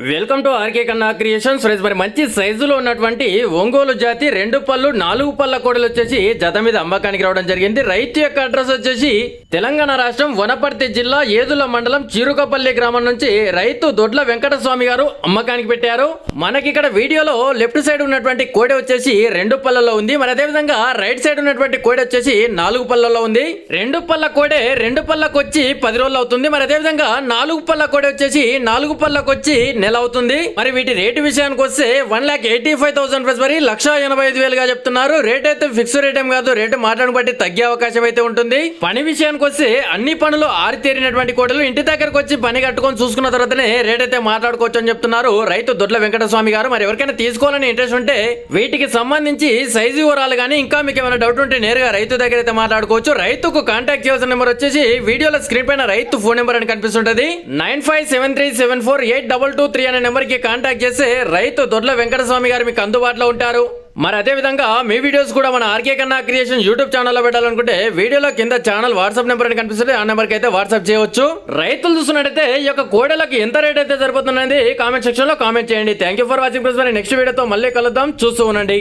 Welcome to RK Kanna creations friends మరి మంచి సైజులో ఉన్నటువంటి ఒంగోలు జాతి రెండు పళ్ళు నాలుగు పళ్ళ కోడలు వచ్చేసి జత మీద అమ్మకానికి రావడం జరిగింది. రైతు యొక్క అడ్రస్ వచ్చేసి తెలంగాణ రాష్ట్రం వనపర్తి జిల్లా ఏదుల మండలం చిరుకపల్లి గ్రామం నుంచి రైతు దొడ్ల వెంకటస్వామి గారు అమ్మకానికి పెట్టారు. మనకి ఇక్కడ వీడియోలో లెఫ్ట్ సైడ్ ఉన్నటువంటి కోడి వచ్చేసి రెండు పళ్ళలో ఉంది. మరి అదేవిధంగా రైట్ సైడ్ ఉన్నటువంటి కోడి వచ్చేసి నాలుగు పళ్ళలో ఉంది. రెండు పళ్ళ కోడె రెండు పళ్ళకొచ్చి పది రోజులు అవుతుంది. మరి అదేవిధంగా నాలుగు పళ్ళ కోడి వచ్చేసి నాలుగు పళ్ళకొచ్చి నెల అవుతుంది. మరి వీటి రేటు విషయానికి వస్తే one lakh eighty five thousand rupees మరి లక్ష ఎనభై ఐదు వేలుగా చెప్తున్నారు. రేట్ అయితే ఫిక్స్ రేట్ ఏం కాదు. రేటు మాట్లాడడం బట్టి తగ్గే అవకాశం అయితే ఉంటుంది. పని విషయానికి వస్తే అన్ని పనులు ఆరితేరినటువంటి కోటలు ఇంటి దగ్గరకు వచ్చి పని కట్టుకొని చూసుకున్న తర్వాతనే రేట్ అయితే మాట్లాడుకోవచ్చు అని చెప్తున్నారు. రైతు దొడ్ల వెంకటస్వామి గారు. మరి ఎవరికైనా తీసుకోవాలని ఇంట్రెస్ట్ ఉంటే వీటికి సంబంధించి సైజు వివరాలు కానీ ఇంకా మీకు ఏమైనా డౌట్ ఉంటే నేరుగా రైతు దగ్గర అయితే మాట్లాడుకోవచ్చు. రైతుకు కాంటాక్ట్ చేయాల్సిన నెంబర్ వచ్చేసి వీడియోలో స్క్రీన్ పైన రైతు ఫోన్ నెంబర్ అని కనిపిస్తుంటది. Nine five seven three seven four eight double two three అనే నెంబర్కి కాంటాక్ట్ చేస్తే రైతు దొడ్ల వెంకటస్వామి గారు మీకు అందుబాటులో ఉంటారు. మరి అదేవిధంగా మీ వీడియోస్ కూడా మన ఆర్కే కన్నా క్రియేషన్ యూట్యూబ్ ఛానల్లో పెట్టాలనుకుంటే వీడియోలో కింద ఛానల్ వాట్సాప్ నెంబర్ అని కనిపిస్తుంది. ఆ నెంబర్కి అయితే వాట్సాప్ చేయవచ్చు. రైతులు చూస్తున్నట్టయితే ఈ యొక్క కోడలకు ఎంత రేట్ అయితే సరిపోతుందనేది కామెంట్ సెక్షన్లో కామెంట్ చేయండి. Thank you for watching next వీడియోతో మళ్ళీ కలుద్దాం. చూస్తూ ఉండండి.